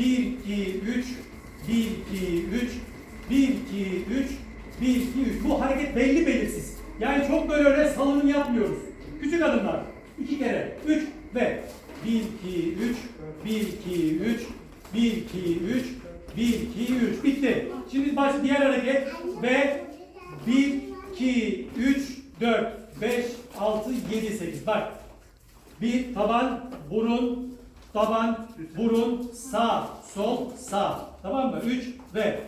1, 2, 3, 1, 2, 3, 1, 2, 3, 1, 2, 3. Bu hareket belli belirsiz. Yani çok böyle öyle salınım yapmıyoruz. Küçük adımlar. İki kere. 3 ve 1, 2, 3, 1, 2, 3, 1, 2, 3, 1, 2, 3. Bitti. Şimdi baş diğer hareket ve 1, 2, 3, 4, 5, 6, 7, 8. Bak. Bir taban, burun, taban, burun, sağ, sol, sağ. Tamam mı? 3 ve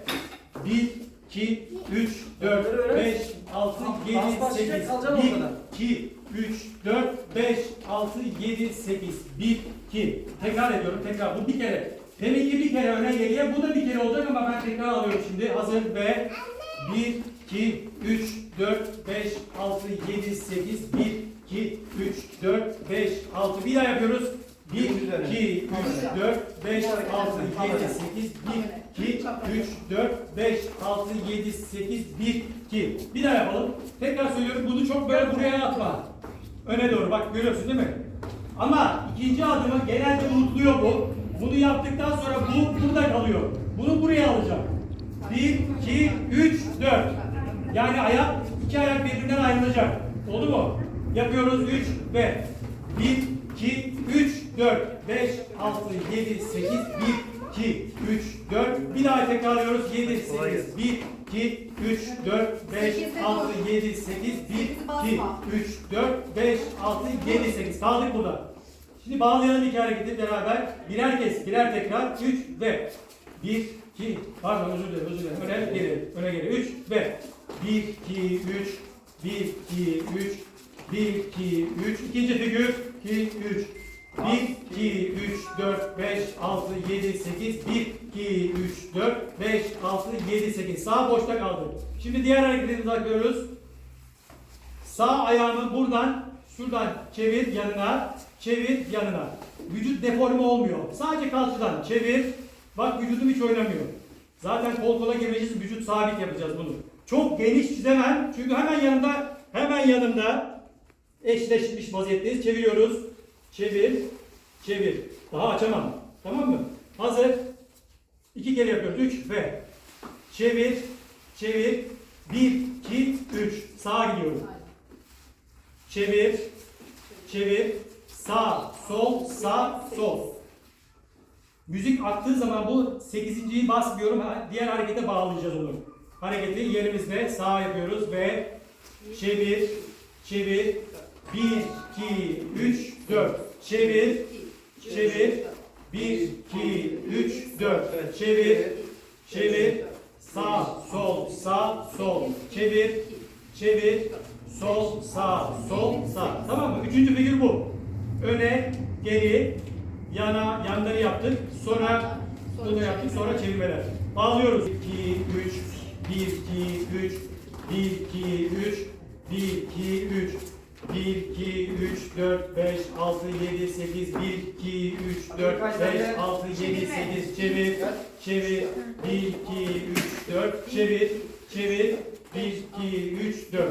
1, 2, 3, 4, 5, 6, 7, Bas başlayacak, 8. kalacaksın ortada. 1, 2, 3, 4, 5, 6, 7, 8. 1, 2. Tekrar ediyorum. Tekrar. Bu bir kere. Deminki bir kere öne geriye. Bu da bir kere olacak ama ben tekrar alıyorum şimdi. Hazır ve 1, 2, 3, 4, 5, 6, 7, 8, 1, 2, 3, 4, 5, 6. Bir daha yapıyoruz. 1, 2, 3, 4, 5, 6, 7, 8, 1, 2, 3, 4, 5, 6, 7, 8, 1, 2. Bir daha yapalım. Tekrar söylüyorum bunu çok böyle buraya atma. Öne doğru bak görüyorsun değil mi? Ama ikinci adımı genelde unutuluyor bu. Bunu yaptıktan sonra bu burada kalıyor. Bunu buraya alacağım. 1, 2, 3, 4. Yani ayak, iki ayak birbirinden ayrılacak. Oldu mu? Yapıyoruz 3 ve 1, 2, 3, 4, 5, 6, 7, 8, 1, 2, 3, 4. Bir daha tekrarlıyoruz. 7, 8, 1, 2, 3, 4, 5, 6, 7, 8, 1, 2, 3, 4, 5, 6, 7, 8. Kaldık burada. Şimdi bağlayalım iki hareketi beraber. Birer kez, birer tekrar. 3 ve 1, 2, pardon özür dilerim, özür dilerim. Öne geri, öne geri. 3 ve 1, 2, 3, 1, 2, 3, 1, 2, 3. İkinci figür. 2, 3. 1, 2, 3, 4, 5, 6, 7, 8, 1, 2, 3, 4, 5, 6, 7, 8. Sağ boşta kaldı. Şimdi diğer hareketimizi yapıyoruz. Sağ ayağımı buradan, şuradan çevir yanına, çevir yanına. Vücut deforme olmuyor. Sadece kalçadan çevir. Bak vücudum hiç oynamıyor. Zaten kol kola girmeyeceğiz, vücut sabit yapacağız bunu. Çok geniş çizemem. Çünkü hemen yanımda, hemen yanımda eşleşmiş vaziyetteyiz. Çeviriyoruz. Çevir, çevir. Daha açamam. Tamam mı? Hazır. İki kere yapıyoruz. Üç ve çevir, çevir. Bir, iki, üç. Sağa gidiyorum. Çevir, çevir. Sağ, sol, sağ, sol. Müzik aktığı zaman bu 8.yi basmıyorum. Diğer harekete bağlayacağız onu. Hareketi yerimizde sağ yapıyoruz ve çevir, çevir. 1, 2, 3, 4. Çevir, çevir. 1, 2, 3, 4. Çevir, çevir. Sağ, sol, sağ, sol. Çevir, çevir. Sol, sağ, sol, sağ. Tamam mı? Üçüncü figür bu. Öne, geri, yana, yanları yaptık. Sonra bunu yaptık. Sonra çevirmeler. Bağlıyoruz. 2, 3, 1, 2, 3, 1, 2, 3, 1, 2, 3, 1, 2, 3, 4, 5, 6, 7, 8, 1, 2, 3, 4, 5, 6, 7, 8, çevir, çevir, 1, 2, 3, 4, çevir, çevir, 1, 2, 3, 4.